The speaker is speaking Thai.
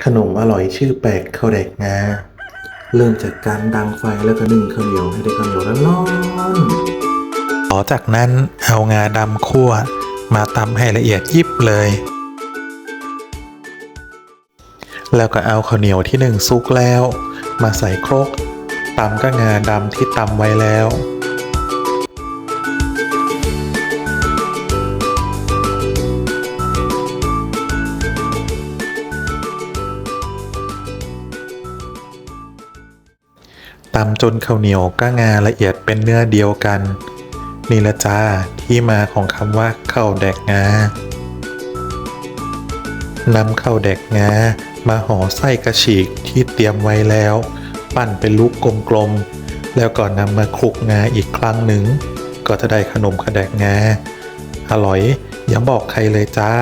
ขนมอร่อยชื่อแปลกข้าวแดกงาเริ่มจากการดังไฟแล้วก็นึ่งข้าวเหนียวให้ได้ข้าวเหนียวร้อนๆต่อจากนั้นเอางาดำคั่ว มาตำให้ละเอียดยิบเลย แล้วก็เอาข้าวเหนียวที่หนึ่งซุกแล้ว มาใส่ครกตำก็งาดำที่ตำไว้แล้ว ตำจนข้าวเหนียวก็งาละเอียดเป็นเนื้อเดียวกัน นี่ละจ้าที่มาของคำว่าข้าวแดกงานำข้าวแดกงามาห่อไส้กระฉีกที่เตรียมไว้แล้ว ปั้นเป็นลูกกลมๆ แล้วก็นำมาคลุกงาอีกครั้งหนึ่ง ก็จะได้ขนมข้าวแดกงาอร่อย อย่าบอกใครเลยจ้า